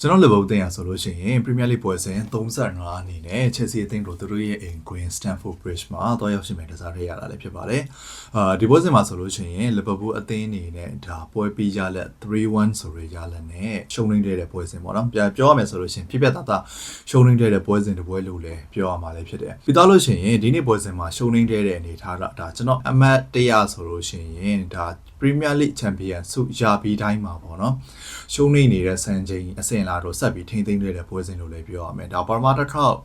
ကျွန်တော်လီဗာပူးအသင်းရဆိုလို့ရှိရင် Premier League ပွဲစဉ်35အနေနဲ့ Chelsea အသင်းတို့သူတို့ရဲ့အိမ် Green Stamford Bridge မှာတော့ရောက်ရှိမယ်တစားရရတာလည်းဖြစ်ပါတယ်။အာဒီပွဲစဉ်မှာဆိုလို့ရှိရင် Liverpool အသင်းအနေနဲ့ဒါပွဲပြီးရလက်3-1ဆိုရရလက်နဲ့ရှုံးနေတဲ့ပွဲစဉ်ပေါ့နော်။ပြန်ပြောရမယ်ဆိုလို့ရှိရင်ဖြစ်ဖြစ်သားသားရှုံးနေတဲ့ပွဲစဉ်တစ်ပွဲလို့လည်းပြောရမှာလည်းဖြစ်တယ်။ပြီးတော့လို့ရှိရင်ဒီနေ့ပွဲစဉ်မှာရှုံးနေတဲ့အနေထားတော့ဒါကျွန်တော်အမတ်100ဆိုလို့ရှိရင်ဒါ Premier League Champion ဆုရပြီးတိုင်းမှာပေါ့နော်ရှုံးနေနေတဲ့စံချိန်အဆင့်လာတော့ဆက်ပြီးထိမ့်သိမ်းနေတဲ့ပွဲစဉ်လို့လည်းပြောရမယ်ဒါပါရမာတစ်ခေါက်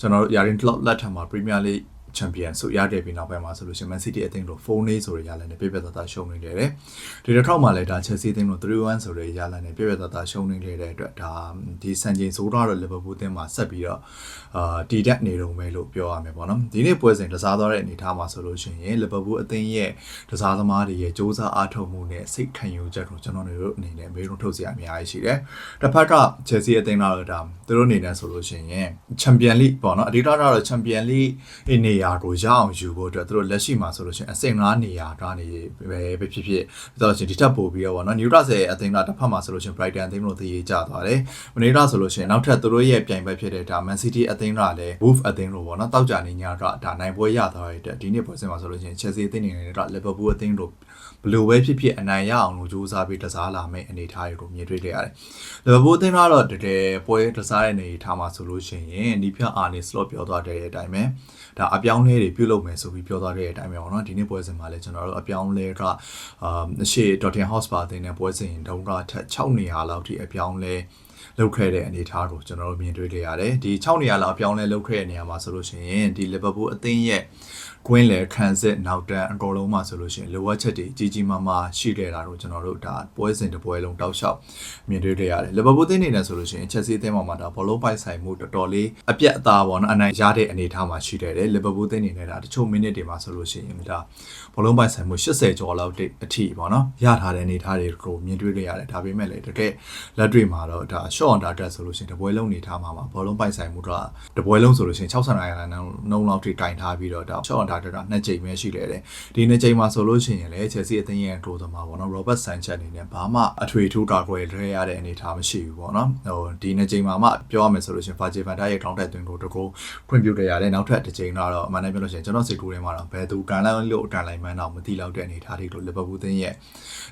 ကျွန်တော်တို့ယာရင်ကလော့လက်ထက်မှာ Premier League ချန်ပီယံဆိုရတဲ့ပြီးနောက်ပိုင်းမှာဆိုလို့ရှိရင် Man City အသင်းတို့4နေဆိုရရလနဲ့ပြပြသားသားရှုံးနေတယ်။ဒီတစ်ခေါက်မှာလည်းဒါ Chelsea အသင်းတို့3-1ဆိုရရလနဲ့ပြပြသားသားရှုံးနေတဲ့အတွက်ဒါဒီစံချိန်ဆိုတော့ Liverpool အသင်းမှာဆက်ပြီးတော့အာတီတက်နေတော့မယ်လို့ပြောရမယ်ပေါ့နော်။ဒီနေ့ပွဲစဉ်ကစားသွားတဲ့အနေအထားမှာဆိုလို့ရှိရင် Liverpool အသင်းရဲ့ကစားသမားတွေရဲ့စ조사အားထုတ်မှုနဲ့စိတ်ခံယူချက်ကိုကျွန်တော်တို့အနေနဲ့မေးခွန်းထုတ်စရာအများကြီးရှိတယ်။တစ်ဖက်က Chelsea အသင်းကတော့ဒါသူတို့အနေနဲ့ဆိုလို့ရှိရင် Champion League ပေါ့နော်အဓိကတော့ Champion League နေရာကိုရအောင်ယူဖို့အတွက်သူတို့လက်ရှိမှာဆိုလို့ရှိရင်အဆင့်9နေရာကနေပဲပဲဖြစ်ဖြစ်ဆိုတော့ရှင်ဒီထပ်ပို့ပြီးတော့ဗောနော် Newcastle အသင်းကတစ်ဖက်မှာဆိုလို့ရှိရင် Brighton အသင်းတို့တည်ကြသွားတယ်။မနေ့ကဆိုလို့ရှိရင်နောက်ထပ်သူတို့ရဲ့ပြိုင်ဘက်ဖြစ်တဲ့ဒါ Man City အသင်းကလည်း Wolves အသင်းတို့ဗောနော်တောက်ကြနေညတော့ဒါနိုင်ပွဲရသွားတဲ့အတွက်ဒီနေ့ပွဲစဉ်မှာဆိုလို့ရှိရင် Chelsea အသင်းနေနဲ့တော့ Liverpool အသင်းတို့ ဘယ်လိုပဲဖြစ်ဖြစ်အနိုင်ရအောင်လို့ကြိုးစားပြီးတစားလာမယ့်အနေအထားတွေကိုမြင်တွေ့ခဲ့ရတယ်။လီဗာပူးအသင်းကတော့တကယ်ပွဲတစားတဲ့အနေအထားမှာဆိုလို့ရှိရင်ဒီဖြတ်အာနေစလော့ပြောသွားတဲ့အတိုင်းပဲဒါအပြောင်းလဲတွေပြုလုပ်မယ်ဆိုပြီးပြောသွားတဲ့အတိုင်းပဲပေါ့နော်ဒီနေ့ပွဲစဉ်မှာလည်းကျွန်တော်တို့အပြောင်းလဲကအာအရှိ Tottenham Hotspur အသင်းနဲ့ပွဲစဉ်တုန်းကထက်6နေရာလောက်ထိအပြောင်းလဲ လောက်ခဲ့တဲ့အနေအထားကိုကျွန်တော်တို့မြင်တွေ့ခဲ့ရတယ်ဒီ6နေရာလောက်အပြောင်းလဲလောက်ခဲ့တဲ့နေရာမှာဆိုလို့ရှိရင်ဒီ Liverpool အသင်းရဲ့ကွင်းလေခံစစ်နောက်တန်းအကုန်လုံးမှာဆိုလို့ရှိရင်လိုအပ်ချက်တွေကြီးကြီးမားမားရှိခဲ့တာတော့ကျွန်တော်တို့ဒါပွဲစဉ်တစ်ပွဲလုံးတောက်လျှောက်မြင်တွေ့ခဲ့ရတယ်လီဗာပူးအသင်းနေနဲ့ဆိုလို့ရှိရင်ချက်စီအသင်းမှာဒါဘောလုံးပိုက်ဆိုင်မှုတော်တော်လေးအပြတ်အသားပေါ့နော်အနိုင်ရတဲ့အနေအထားမှာရှိတယ်လီဗာပူးအသင်းနေနဲ့ဒါတချို့မိနစ်တွေမှာဆိုလို့ရှိရင်ဒါဘောလုံးပိုက်ဆိုင်မှု80ကျော်လောက်အထိပေါ့နော်ရထားတဲ့အနေအထားတွေကိုမြင်တွေ့ခဲ့ရတယ်ဒါပေမဲ့လည်းတကယ်လက်တွေ့မှာတော့ဒါ short on target ဆိုလို့ရှိရင်တပွဲလုံးနေထားမှာပါဘောလုံးပိုက်ဆိုင်မှုတော့တပွဲလုံးဆိုလို့ရှိရင်65ရာခိုင်နှုန်းနှုန်းလောက်ထိကင်ထားပြီးတော့ဒါ short on target ကနှစ်ကြိမ်ပဲရှိလေတယ်ဒီနှစ်ကြိမ်မှာဆိုလို့ရှိရင်လည်း Chelsea အသင်းရဲ့ဒိုးသမားပေါ့နော် Robert Sanchez အနေနဲ့ဘာမှအထွေထူးကာကွယ်ရရတဲ့အနေအထားမရှိဘူးပေါ့နော်ဟိုဒီနှစ်ကြိမ်မှာမှပြောရမယ်ဆိုလို့ရှိရင် Virgil van Dijk ရဲ့ counter သွင်းကိုတကူခွင့်ပြုခဲ့ရတယ်နောက်ထပ်တစ်ကြိမ်တော့အမှန်တမ်းပြောလို့ရှိရင်ကျွန်တော်စိတ်ကူးထဲမှာတော့ဘယ်သူကန်လိုက်လို့ကန်လိုက်မှန်းတော့မသိလောက်တဲ့အနေအထားတွေလို့ Liverpool သင်းရဲ့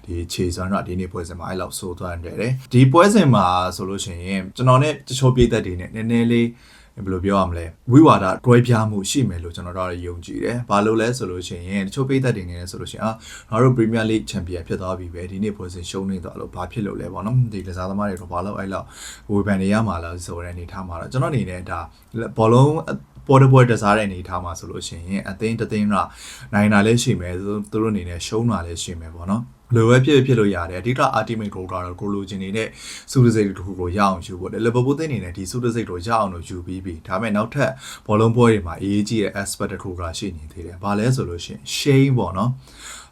ဒီခြေစွမ်းတော့ဒီနေ့ပွဲစဉ်မှာအဲ့လောက်ဆိုးသွားတယ်ဒီပွဲစဉ်မှာဆိုလို့ရှိရင်ကျွန်တော်နဲ့တချို့ပြည်သက်တွေနဲ့နည်းနည်းလေးဘယ်လိုပြောရမလဲဝိဝါဒတွဲပြားမှုရှိမယ်လို့ကျွန်တော်တို့ယုံကြည်တယ်။ဘာလို့လဲဆိုလို့ရှိရင်တချို့ပိသက်တွေနေလဲဆိုလို့ရှိရင်အာငါတို့ Premier League Champion ဖြစ်သွားပြီပဲဒီနေ့ပွဲစဉ်ရှုံးနေတော့လို့ဘာဖြစ်လို့လဲပေါ့နော်။ဒီကစားသမားတွေတော့ဘာလို့အဲ့လောက်ဝေဖန်နေရမှာလဲဆိုတဲ့အနေထားမှာတော့ကျွန်တော်အနေနဲ့ဒါဘောလုံးပေါ်တပွဲတစားတဲ့အနေထားမှာဆိုလို့ရှိရင်အသိန်းတသိန်းကနိုင်တာလည်းရှိမယ်သူတို့အနေနဲ့ရှုံးတာလည်းရှိမယ်ပေါ့နော်။ လိုပဲဖြစ်ဖြစ်လို့ရတယ်အဓိက ultimate goal ကတော့ကိုလိုချင်နေတဲ့စူးစိတ်တစ်ခုကိုရအောင်ယူဖို့တယ်လီဗာပူးသိနေနဲ့ဒီစူးစိတ်ကိုရအောင်လို့ယူပြီးပြီဒါပေမဲ့နောက်ထပ်ဘောလုံးပွဲတွေမှာအရေးကြီးတဲ့ aspect တစ်ခုကရှိနေသေးတယ်ဘာလဲဆိုလို့ရှိရင် shame ပေါ့နော်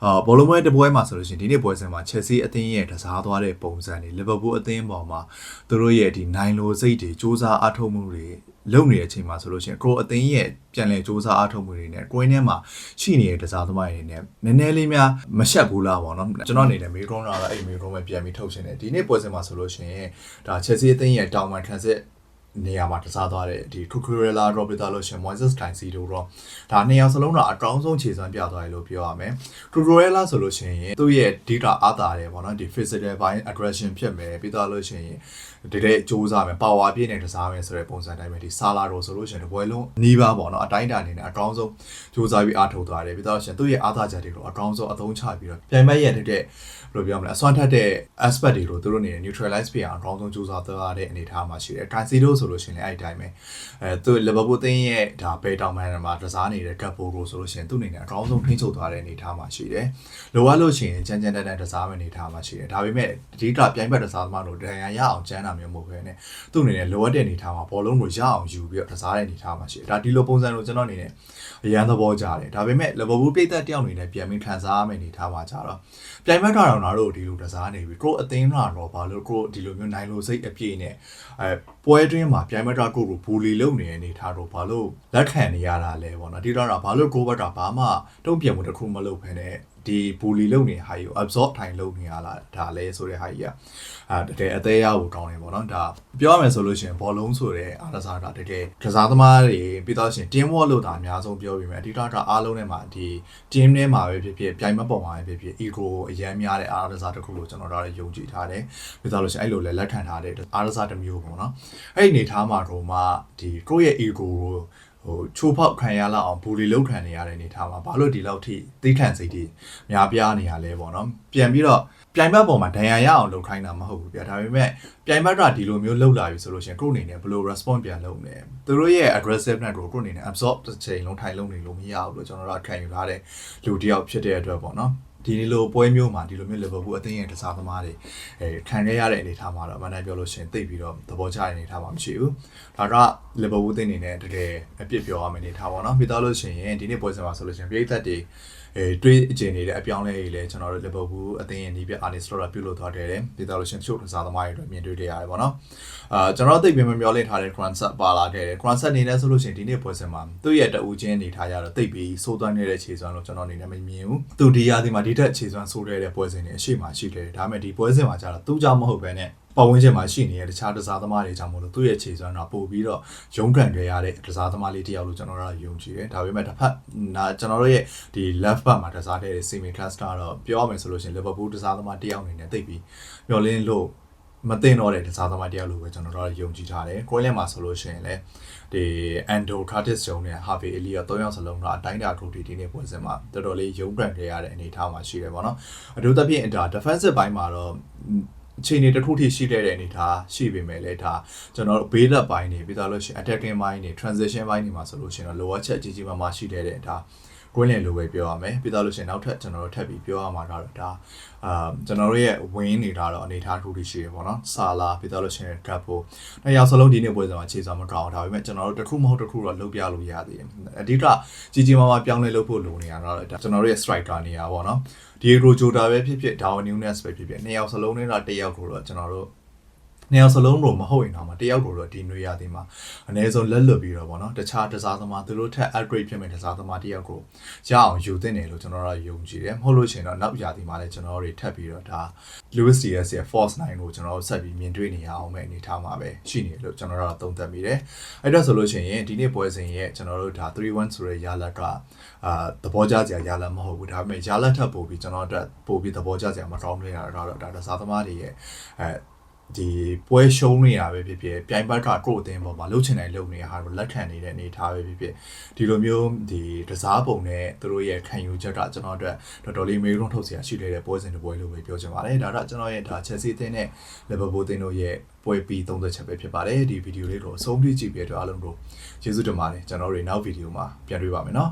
အာဘောလုံးပွဲတစ်ပွဲမှာဆိုလို့ရှိရင်ဒီနေ့ပွဲစဉ်မှာ Chelsea အသင်းရဲ့တစားသွားတဲ့ပုံစံတွေ Liverpool အသင်းပေါ်မှာသူတို့ရဲ့ဒီနိုင်လိုစိတ်တွေစူးစမ်းအားထုတ်မှုတွေလုံနေတဲ့အချိန်မှာဆိုလို့ရှိရင်ကိုအသင်းရဲ့ပြန်လည်စူးစမ်းအားထုတ်မှုတွေနဲ့ကိုင်းထဲမှာရှိနေတဲ့တစားသမားတွေနဲ့နည်းနည်းလေးများမရှက်ဘူးလားပေါ့နော်ကျွန်တော်အနေနဲ့မေကွန်လာအဲ့မေကွန်ပဲပြန်ပြီးထုတ်ရှင်တယ်ဒီနေ့ပွဲစဉ်မှာဆိုလို့ရှိရင်ဒါ Chelsea အသင်းရဲ့တောင်ပန် transit နေရာမှာတစားသွားတဲ့ဒီ Cucurella Roberta လို့ရှင် Moises Tainsi တို့တော့ဒါနှစ်ယောက်စလုံးတော့အကောင်းဆုံးခြေစွမ်းပြသွားတယ်လို့ပြောရမယ်။ Cucurella ဆိုလို့ရှိရင်သူ့ရဲ့ data အားတာတယ်ပေါ့နော်ဒီ physical ဘိုင်း aggression ဖြစ်မယ်ပြီးတော့လို့ရှိရင်ဒီတဲ့စူးစမ်းမယ် power ပြည့်နေတစားမယ်ဆိုတဲ့ပုံစံတိုင်းပဲဒီ Sala တို့ဆိုလို့ရှိရင်တပွဲလုံးနီးပါးပေါ့နော်အတိုင်းအတာအနေနဲ့အကောင်းဆုံးစူးစမ်းပြီးအားထုတ်သွားတယ်ပြီးတော့ရှင်သူ့ရဲ့အားသာချက်တွေကိုအကောင်းဆုံးအသုံးချပြီးတော့ပြိုင်ဘက်ရဲ့တဲ့ဘယ်လိုပြောမလဲအစွမ်းထက်တဲ့ aspect တွေကိုသူတို့အနေနဲ့ neutralize ပြအောင်အကောင်းဆုံးစူးစမ်းသွားတဲ့အနေအထားမှာရှိတယ်။ Cancelo ဆိုလို့ရှိရင်လည်းအဲ့ဒီတိုင်းပဲအဲသူလီဗာပူးသင်းရဲ့ဒါဘယ်တောင်မန်မှာကစားနေတဲ့ကပ်ပိုကိုဆိုလို့ရှိရင်သူ့အနေနဲ့အကောင်းဆုံးထိန်းချုပ်သွားတဲ့အနေအထားမှာရှိတယ်။လိုအပ်လို့ရှိရင်ကြမ်းကြမ်းတမ်းတမ်းကစားမယ့်အနေအထားမှာရှိတယ်။ဒါပေမဲ့အဓိကပြိုင်ဘက်ကစားသမားတို့ဒဏ်ရာရအောင်ကျန်းတာမျိုးမဟုတ်ဘဲနဲ့သူ့အနေနဲ့လိုအပ်တဲ့အနေအထားမှာဘောလုံးကိုရအောင်ယူပြီးတော့ကစားတဲ့အနေအထားမှာရှိတယ်။ဒါဒီလိုပုံစံကိုကျွန်တော်အနေနဲ့အရန်သဘောကျတယ်။ဒါပေမဲ့လီဗာပူးပြည်သက်တယောက်အနေနဲ့ပြန်ပြီးခံစားရမယ့်အနေအထားမှာကြတော့ပြိုင်ဘက်ကတော့ငါတို့ဒီလိုကစားနေပြီကိုအသင်းကတော့ဘာလို့ကိုဒီလိုမျိုးနိုင်လို့စိတ်အပြည့်နဲ့အဲပွဲတွင်းမှာပြိုင်ဘက်ကကိုကိုဘူလီလုံနေတဲ့အနေထားတော့ဘာလို့လက်ခံနေရတာလဲပေါ့နော်ဒီတော့ဘာလို့ကိုဘက်ကဘာမှတုံ့ပြန်မှုတစ်ခုမလုပ်ဖ ೇನೆ ဒီဒီဘူလီလုံနေတဲ့ဟာကြီးကို absorb ထိုင်လုံနေရလားဒါလဲဆိုတဲ့ဟာကြီးကအာတကယ်အသေးအကိုကောင်းတယ်ပေါ့နော်ဒါပြောရမယ်ဆိုလို့ရှိရင်ဘောလုံးဆိုတဲ့အားကစားတာတကယ်ကစားသမားတွေပြီးတော့ရှင် team work လို့တာအများဆုံးပြောပြီးမယ်အဓိကကအားလုံးထဲမှာဒီ team ထဲမှာပဲဖြစ်ဖြစ်ပြိုင်မပေါ်မှာပဲဖြစ်ဖြစ် ego အရန်များတဲ့အားကစားတစ်ခုလို့ကျွန်တော်တို့လည်းယုံကြည်ထားတယ်ပြီးတော့လို့ရှိရင်အဲ့လိုလဲလက်ခံထားတဲ့အားကစားတစ်မျိုးပေါ့နော်အဲ့ဒီအနေထားမှာတော့မှဒီကိုယ့်ရဲ့ ego ကို ဟိုချိုးဖောက်ခံရလောက်အောင်ဘူလီလောက်ခံနေရတဲ့အနေထားမှာဘာလို့ဒီလောက်ထိသိခံစိတ်တွေများပြားနေရလဲပေါ့နော်ပြန်ပြီးတော့ပြိုင်ဘက်ပေါ်မှာဒဏ်ရာရအောင်လုပ်ခိုင်းတာမဟုတ်ဘူးဗျာဒါပေမဲ့ပြိုင်ဘက်ကဒီလိုမျိုးလှုပ်လာပြီဆိုလို့ရှိရင်ကိုယ့်အနေနဲ့ဘယ်လို response ပြန်လုပ်လဲသူတို့ရဲ့ aggressiveness ကိုကိုယ့်အနေနဲ့ absorb တစ်ချိန်လုံးထိုင်လုံးနေလို့မရဘူးလို့ကျွန်တော်တို့ခံယူထားတဲ့လူတစ်ယောက်ဖြစ်တဲ့အတွက်ပေါ့နော် ဒီလိုပွဲမျိုးမှာဒီလိုမျိုး Liverpool အသင်းရဲ့တစားသမားတွေအဲခံခဲ့ရတဲ့အနေအထားမှာတော့အမှန်တမ်းပြောလို့ရှိရင်သိပြီးတော့သဘောကျတဲ့အနေအထားမှာမရှိဘူးဒါက Liverpool အသင်းအနေနဲ့တကယ်အပြစ်ပြောရမယ့်အနေအထားပေါ့နော်ပြီးတော့လို့ရှိရင်ဒီနေ့ပွဲစဉ်မှာဆိုလို့ရှိရင်ပြည်သက်တွေအဲတွေးအကျင်နေတဲ့အပြောင်းလဲတွေလည်းကျွန်တော်တို့ Liverpool အသင်းရဲ့နီးပြ Arne Slot ပြုလုပ်သွားတယ်ပြီးတော့လို့ရှိရင်တချို့တစားသမားတွေတော့မြင်တွေ့ကြရတယ်ပေါ့နော်အာကျွန်တော်သိပြီးမမျောလင့်ထားတဲ့ Grand Set ပါလာခဲ့တယ် Grand Set အနေနဲ့ဆိုလို့ရှိရင်ဒီနေ့ပွဲစဉ်မှာသူ့ရဲ့တအူးချင်းအနေထားရတော့သိပြီးစိုးသွမ်းနေတဲ့ခြေစွမ်းလို့ကျွန်တော်အနေနဲ့မမြင်ဘူးသူဒီရာဒီမှာဒီတက်ခြေစွမ်းစိုးတဲ့ပွဲစဉ်တွေအရှိမှရှိတယ်ဒါပေမဲ့ဒီပွဲစဉ်မှာကျတော့သူ့ကြောင့်မဟုတ်ဘဲနဲ့ပတ်ဝန်းကျင်မှာရှိနေတဲ့တခြားတစားသမားတွေကြောင့်မို့လို့သူ့ရဲ့ခြေစွမ်းတော့ပို့ပြီးတော့ရုန်းကန်ကြရတဲ့တစားသမားလေးတစ်ယောက်လို့ကျွန်တော်တို့ကယုံကြည်တယ်ဒါပေမဲ့တစ်ဖက်နာကျွန်တော်တို့ရဲ့ဒီ left back မှာတစားတဲ့ semi cluster တော့ပြောရမယ်ဆိုလို့ရှိရင် Liverpool တစားသမားတစ်ယောက်အနေနဲ့သိပြီးမျောလင်းလို့မသိတော့တဲ့တစားသမားတစ်ယောက်လို့ပဲကျွန်တော်တို့ကယုံကြည်ထားတယ်။ကိုယ်လည်းမှာဆိုလို့ရှိရင်လည်း ဒီ Ando Curtis Jones နဲ့ Harvey Elliott သုံးယောက်စလုံးတော့အတိုင်းတာထိုးတီဒီနေ့ပွဲစဉ်မှာတော်တော်လေးရုန်းကန်ခဲ့ရတဲ့အနေအထားမှာရှိတယ်ပေါ့နော်။အထူးသဖြင့်ဒါ defensive ဘိုင်းမှာတော့အခြေအနေတစ်ခုထိရှိတဲ့အနေအထားရှိပေမဲ့လည်းဒါကျွန်တော်တို့ဘေးလက်ပိုင်းနေပြီးသားလို့ရှိရင် attacking ဘိုင်းနေ transition ဘိုင်းနေမှာဆိုလို့ရှိရင်တော့ lower ချက်ကြီးကြီးမားမားရှိတဲ့တဲ့ဒါ ကွင်းလင်လိုပဲပြောရမယ်ပြီးသားလို့ရှိရင်နောက်ထပ်ကျွန်တော်တို့ထပ်ပြီးပြောရမှာကတော့ဒါအာကျွန်တော်တို့ရဲ့ win နေတာတော့အနေထားတစ်ခုထိရှိတယ်ပေါ့နော်ဆာလာပြီးသားလို့ရှိရင် Gapo နှစ်ယောက်စလုံးဒီနေ့ပွဲစဉ်မှာခြေစွမ်းမကောင်းဒါပေမဲ့ကျွန်တော်တို့တစ်ခုမဟုတ်တစ်ခုတော့လုပ်ပြလို့ရသေးတယ်အဓိကကြီးကြီးမားမားပြောင်းလဲလုပ်ဖို့လိုနေတာတော့ဒါကျွန်တော်တို့ရဲ့ striker နေရာပေါ့နော်ဒီရိုဂျိုတာပဲဖြစ်ဖြစ် Darwin Nunes ပဲဖြစ်ဖြစ်နှစ်ယောက်စလုံးနဲ့တော့တစ်ယောက်ကိုတော့ကျွန်တော်တို့ နှစ်ယောက်စလုံးတော့မဟုတ်ရင်တော့မှတယောက်ကိုတော့ဒီနွေရသည်မှာအနည်းဆုံးလက်လွတ်ပြီးတော့ဗောနော်တခြားတစားသမားသူတို့ထက် upgrade ဖြစ်မဲ့တစားသမားတယောက်ကိုရအောင်ယူသင့်တယ်လို့ကျွန်တော်တို့ယုံကြည်တယ်မဟုတ်လို့ရှိရင်တော့နောက်ရာသီမှာလည်းကျွန်တော်တို့ထပ်ပြီးတော့ဒါ Lewis Diaz ရဲ့ Force 9ကိုကျွန်တော်တို့ဆက်ပြီးမြင်တွေ့နေရအောင်ပဲအနေထားမှာပဲရှိနေလို့ကျွန်တော်တို့သုံးသပ်မိတယ်အဲ့တော့ဆိုလို့ရှိရင်ဒီနေ့ပွဲစဉ်ရဲ့ကျွန်တော်တို့ဒါ3-1ဆိုတဲ့ရလက်ကအာသဘောကျစရာရလက်မဟုတ်ဘူးဒါပေမဲ့ရလက်ထပ်ပို့ပြီးကျွန်တော်တို့ပို့ပြီးသဘောကျစရာမကောင်းနေတာတော့ဒါတစားသမားတွေရဲ့အဲ ဒီပွဲရှုံးနေတာပဲဖြစ်ဖြစ်ပြိုင်ဘက်ကကိုယ့်အသင်းပေါ်မှာလှုပ်ချင်တယ်လှုပ်နေတာဟာကိုလက်ခံနေတဲ့အနေအထားပဲဖြစ်ဖြစ်ဒီလိုမျိုးဒီတစားပုံနဲ့သူတို့ရဲ့ခံယူချက်ကကျွန်တော်အတွက်တော်တော်လေးမေးခွန်းထုတ်စရာရှိတဲ့ပွဲစဉ်တစ်ပွဲလို့ပဲပြောချင်ပါတယ်ဒါတော့ကျွန်တော်ရဲ့ဒါ Chelsea အသင်းနဲ့ Liverpool အသင်းတို့ရဲ့ပွဲပြီးသုံးသက်ချက်ပဲဖြစ်ပါတယ်ဒီဗီဒီယိုလေးကိုအဆုံးထိကြည့်ပြတဲ့အတွက်အားလုံးကိုကျေးဇူးတင်ပါတယ်ကျွန်တော်တို့နောက်ဗီဒီယိုမှာပြန်တွေ့ပါမယ်နော်